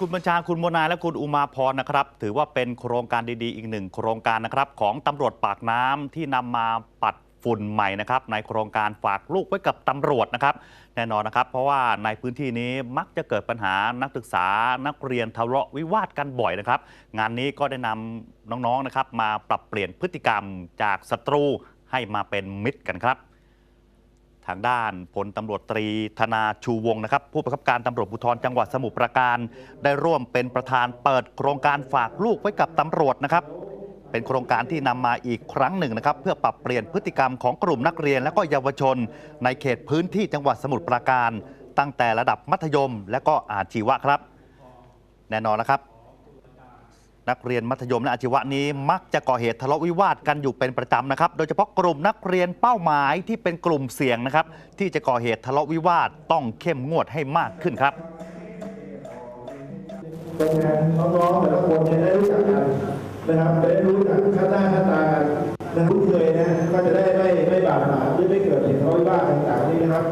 คุณบัญชาคุณโมนาและคุณอุมาพรนะครับ ถือว่าเป็นโครงการดีๆ อีกหนึ่งโครงการนะครับ ของตำรวจปากน้ำที่นำมาปัดฝุ่นใหม่นะครับในโครงการฝากลูกไว้กับตำรวจนะครับ แน่นอนนะครับ เพราะว่าในพื้นที่นี้มักจะเกิดปัญหานักศึกษานักเรียนทะเลาะวิวาทกันบ่อยนะครับ งานนี้ก็ได้นำน้องๆนะครับ มาปรับเปลี่ยนพฤติกรรมจากศัตรูให้มาเป็นมิตรกันครับ ทางด้านพลตำรวจตรีธนาชูวงนะครับ ผู้บังคับการตำรวจภูธรจังหวัดสมุทรปราการ ได้ร่วมเป็นประธานเปิดโครงการฝากลูกไว้กับตำรวจนะครับ เป็นโครงการที่นำมาอีกครั้งหนึ่งนะครับ เพื่อปรับเปลี่ยนพฤติกรรมของกลุ่มนักเรียน และก็เยาวชน ในเขตพื้นที่จังหวัดสมุทรปราการ ตั้งแต่ระดับมัธยม และก็อาชีวะครับ แน่นอนนะครับ นักเรียนมัธยมและอาชีวะนี้มักจะก่อเหตุทะเลาะวิวาทกันอยู่เป็นประจำนะครับ โดยเฉพาะกลุ่มนักเรียนเป้าหมายที่เป็นกลุ่มเสี่ยงนะครับ ที่จะก่อเหตุทะเลาะวิวาทต้องเข้มงวดให้มากขึ้นครับตัวแทนน้องๆแต่ละคนเนี่ยได้รู้จักกันนะครับได้รู้จักขั้นหน้าขั้นตากันนะคุ้นเคยนะก็จะได้ไม่ไม่บาดหมางหรือไม่เกิดเหตุทะเลาะวิวาทต่างๆนี่นะครับ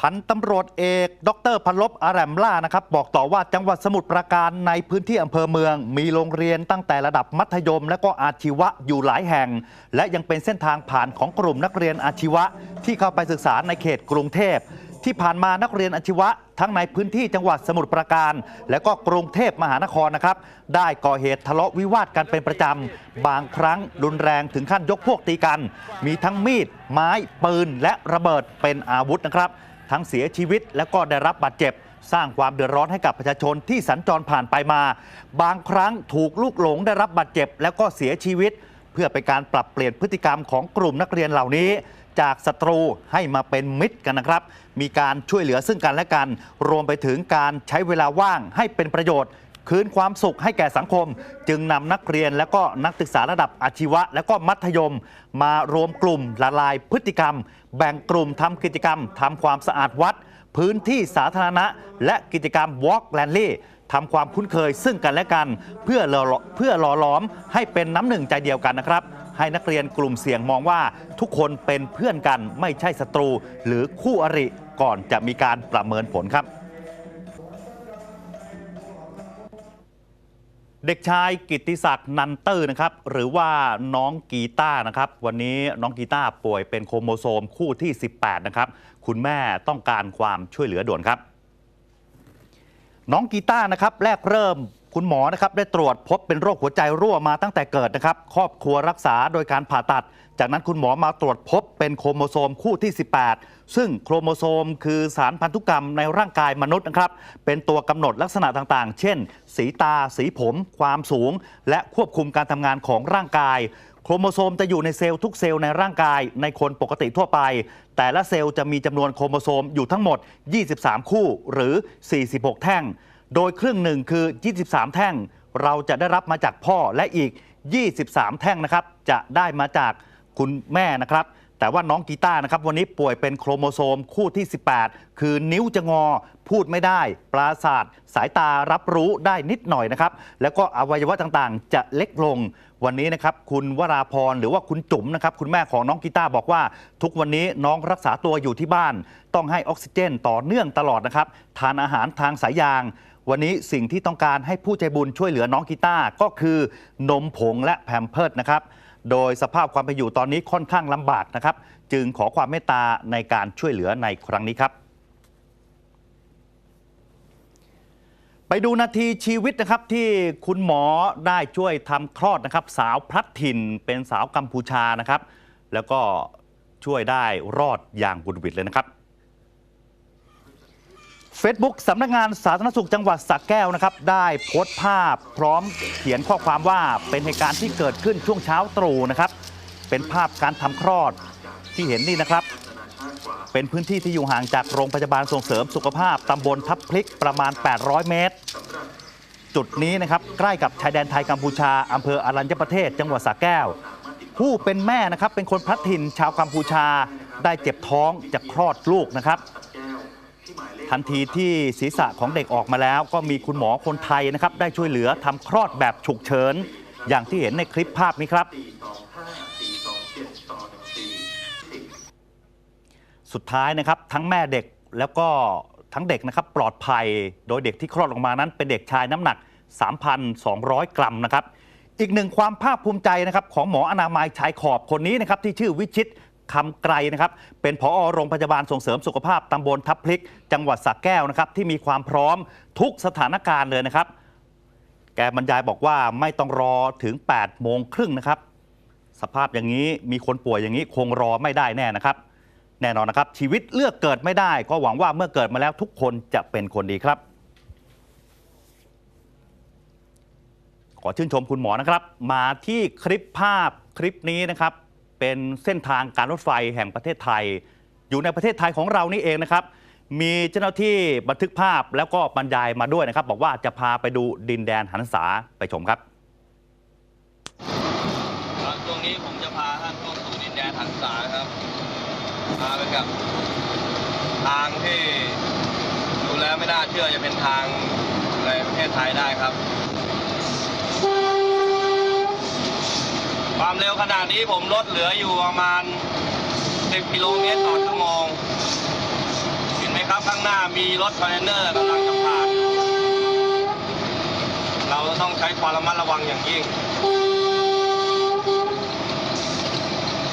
พันตำรวจเอก ดรพันลบอารมล่านะครับ บอกต่อว่าจังหวัดสมุทรปราการในพื้นที่อำเภอเมือง มีโรงเรียนตั้งแต่ระดับมัธยม และก็อาชีวะอยู่หลายแห่ง และยังเป็นเส้นทางผ่านของกลุ่มนักเรียนอาชีวะ ที่เข้าไปศึกษาในเขตกรุงเทพ ที่ผ่านมานักเรียนอาชีวะ ทั้งในพื้นที่จังหวัดสมุทรปราการ และก็กรุงเทพมหานครนะครับ ได้ก่อเหตุทะเลาะวิวาทกันเป็นประจำบางครั้งรุนแรงถึงขั้นยกพวกตีกัน มีทั้งมีด ไม้ปืนและระเบิดเป็นอาวุธนะครับ ทั้งเสียชีวิตและก็ได้รับบาดเจ็บ สร้างความเดือดร้อนให้กับประชาชนที่สัญจรผ่านไปมา บางครั้งถูกลูกหลงได้รับบาดเจ็บ แล้วก็เสียชีวิต เพื่อเป็นการปรับเปลี่ยนพฤติกรรมของกลุ่มนักเรียนเหล่านี้ จากศัตรูให้มาเป็นมิตรกันนะครับ มีการช่วยเหลือซึ่งกันและกัน รวมไปถึงการใช้เวลาว่างให้เป็นประโยชน์ คืนความสุขให้แก่สังคม จึงนำนักเรียนและก็นักศึกษาระดับอาชีวะ และก็มัธยม มารวมกลุ่มละลายพฤติกรรม แบ่งกลุ่มทำกิจกรรมทำความสะอาดวัด พื้นที่สาธารณะ และกิจกรรม Walk l a n d l y ทำความคุ้นเคยซึ่งกันและกัน เพื่อหล่อเพื่อหล่อหลอมให้เป็นน้ำหนึ่งใจเดียวกันนะครับ ให้นักเรียนกลุ่มเสี่ยงมองว่าทุกคนเป็นเพื่อนกันไม่ใช่ศัตรู หรือคู่อริก่อนจะมีการประเมินผลครับ เด็กชายกิติศักดิ์นันเตอร์นะครับหรือว่าน้องกีตานะครับวันนี้น้องกีตาป่วยเป็นโครโมโซมคู่ที่ 18 นะครับ คุณแม่ต้องการความช่วยเหลือด่วนครับ น้องกีตานะครับแรกเริ่ม คุณหมอนะครับได้ตรวจพบเป็นโรคหัวใจรั่วมาตั้งแต่เกิดนะครับ ครอบครัวรักษาโดยการผ่าตัด จากนั้นคุณหมอมาตรวจพบเป็นโครโมโซมคู่ที่ 18 ซึ่งโครโมโซมคือสารพันธุกรรมในร่างกายมนุษย์นะครับ เป็นตัวกำหนดลักษณะต่างๆ เช่น สีตา สีผม ความสูง และควบคุมการทำงานของร่างกายโครโมโซมจะอยู่ในเซลล์ทุกเซลล์ในร่างกายในคนปกติทั่วไป แต่ละเซลล์จะมีจำนวนโครโมโซมอยู่ทั้งหมด 23 คู่หรือ 46 แท่ง โดยครึ่งหนึ่งคือ 23 แท่ง เราจะได้รับมาจากพ่อและอีก 23 แท่งนะครับ จะได้มาจากคุณแม่นะครับ แต่ว่าน้องกีตาร์นะครับ วันนี้ป่วยเป็นโครโมโซมคู่ที่ 18 คือนิ้วจะงอ พูดไม่ได้ ปราศาสตร์สายตารับรู้ได้นิดหน่อยนะครับ แล้วก็อวัยวะต่างๆ จะเล็กลง วันนี้นะครับ คุณวราพรหรือว่าคุณจุ๋มนะครับ คุณแม่ของน้องกีตาร์บอกว่า ทุกวันนี้น้องรักษาตัวอยู่ที่บ้าน ต้องให้ออกซิเจนต่อเนื่องตลอดนะครับ ทานอาหารทางสายยาง วันนี้สิ่งที่ต้องการให้ผู้ใจบุญช่วยเหลือน้องกีตาร์ก็คือนมผงและแพมเพิร์ดนะครับ โดยสภาพความเป็นอยู่ตอนนี้ค่อนข้างลำบากนะครับ จึงขอความเมตตาในการช่วยเหลือในครั้งนี้ครับ ไปดูนาทีชีวิตนะครับที่คุณหมอได้ช่วยทำคลอดนะครับ สาวพลัดถิ่นเป็นสาวกัมพูชานะครับ แล้วก็ช่วยได้รอดอย่างบุดหวิดเลยนะครับ Facebook สำนักงานสาธารณสุขจังหวัดสระแก้วนะครับ ได้โพสต์ภาพพร้อมเขียนข้อความว่าเป็นเหตุการณ์ที่เกิดขึ้นช่วงเช้าตรู่นะครับ เป็นภาพการทำคลอดที่เห็นนี่นะครับ เป็นพื้นที่ที่อยู่ห่างจากโรงพยาบาลส่งเสริมสุขภาพตำบลทับพลิกประมาณ 800 เมตร จุดนี้นะครับ ใกล้กับชายแดนไทยกัมพูชาอำเภออรัญญประเทศ จังหวัดสระแก้ว ผู้เป็นแม่นะครับเป็นคนพลัดถิ่นชาวกัมพูชาได้เจ็บท้องจะคลอดลูกนะครับ ทันทีที่ศีรษะของเด็กออกมาแล้ว ก็มีคุณหมอคนไทยนะครับได้ช่วยเหลือทำคลอดแบบฉุกเฉิน อย่างที่เห็นในคลิปภาพนี้ครับสุดท้ายนะครับทั้งแม่เด็กแล้วก็ทั้งเด็กนะครับปลอดภัยโดยเด็กที่คลอดออกมานั้น เป็นเด็กชายน้ำหนัก 3,200 กรัมนะครับ อีกหนึ่งความภาคภูมิใจนะครับของหมออนามัยชายขอบคนนี้นะครับที่ชื่อวิชิต คำไกรนะครับ เป็นผอโรงพยาบาลส่งเสริมสุขภาพตำบลทับพลิก จังหวัดสระแก้วนะครับที่มีความพร้อมทุกสถานการณ์เลยนะครับ แกบรรยายบอกว่าไม่ต้องรอถึง8โมงครึ่งนะครับ สภาพอย่างนี้มีคนป่วยอย่างนี้คงรอไม่ได้แน่นะครับ แน่นอนนะครับ ชีวิตเลือกเกิดไม่ได้ ก็หวังว่าเมื่อเกิดมาแล้วทุกคนจะเป็นคนดีครับขอชื่นชมคุณหมอนะครับ มาที่คลิปภาพคลิปนี้นะครับ เป็นเส้นทางการรถไฟแห่งประเทศไทย อยู่ในประเทศไทยของเรานี่เองนะครับ มีเจ้าหน้าที่บันทึกภาพแล้วก็บรรยายมาด้วยนะครับ บอกว่าจะพาไปดูดินแดนหันษาไปชมครับครับช่วงนี้ผมจะพาท่านเข้าสู่ดินแดนหันษาครับมาไปกับทางที่ดูแล้วไม่น่าเชื่อจะเป็นทางในประเทศไทยได้ครับ ความเร็วขนาดนี้ผมลดเหลืออยู่ประมาณ 10 กิโลเมตรต่อชั่วโมง เห็นไหมครับข้างหน้ามีรถคอนเทนเนอร์กำลังจะผ่าน เราต้องใช้ความระมัดระวังอย่างยิ่ง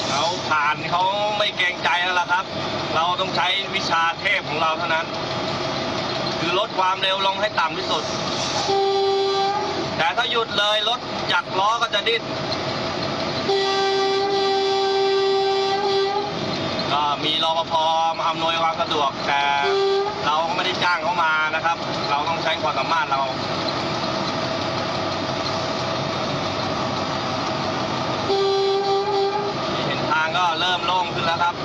เราผ่านเขาไม่เกรงใจแล้วล่ะครับ เราต้องใช้วิชาเทพของเราเท่านั้น คือลดความเร็วลงให้ต่ำที่สุด แต่ถ้าหยุดเลยรถจักรล้อก็จะดิ้น ก็มีรปภมาอำนวยความสะดวก แต่เราก็ไม่ได้จ้างเขามานะครับ เราต้องใช้ความสามารถเราเห็นทางก็เริ่มโล่งขึ้นแล้วครับ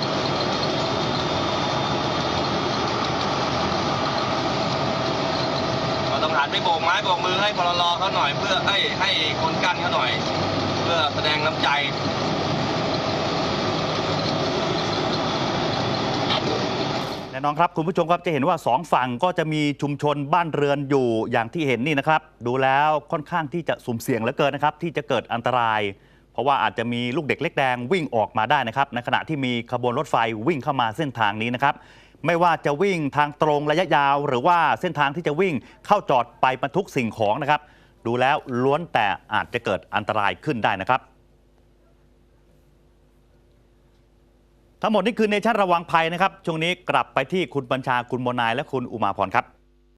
เราต้องหันไปโบกไม้โบกมือให้พลรอเขาหน่อยเพื่อให้ให้คนกั้นเขาหน่อย เพื่อแสดงน้ำใจ น่นอนครับคุณผู้ชมครับจะเห็นว่าสองฝั่งก็จะมีชุมชนบ้านเรือนอยู่อย่างที่เห็นนี่นะครับ ดูแล้วค่อนข้างที่จะสุ่มเสี่ยงเหลือเกินนะครับ ที่จะเกิดอันตราย เพราะว่าอาจจะมีลูกเด็กเล็กแดงวิ่งออกมาได้นะครับ ในขณะที่มีขบวนรถไฟวิ่งเข้ามาเส้นทางนี้นะครับ ไม่ว่าจะวิ่งทางตรงระยะยาว หรือว่าเส้นทางที่จะวิ่งเข้าจอดไปบรรทุกสิ่งของนะครับ ดูแล้วล้วนแต่อาจจะเกิดอันตรายขึ้นได้นะครับ ทั้งหมดนี่คือเนชั่นระวังภัยนะครับ ช่วงนี้กลับไปที่คุณบัญชาคุณโมนายและคุณอุมาพรครับ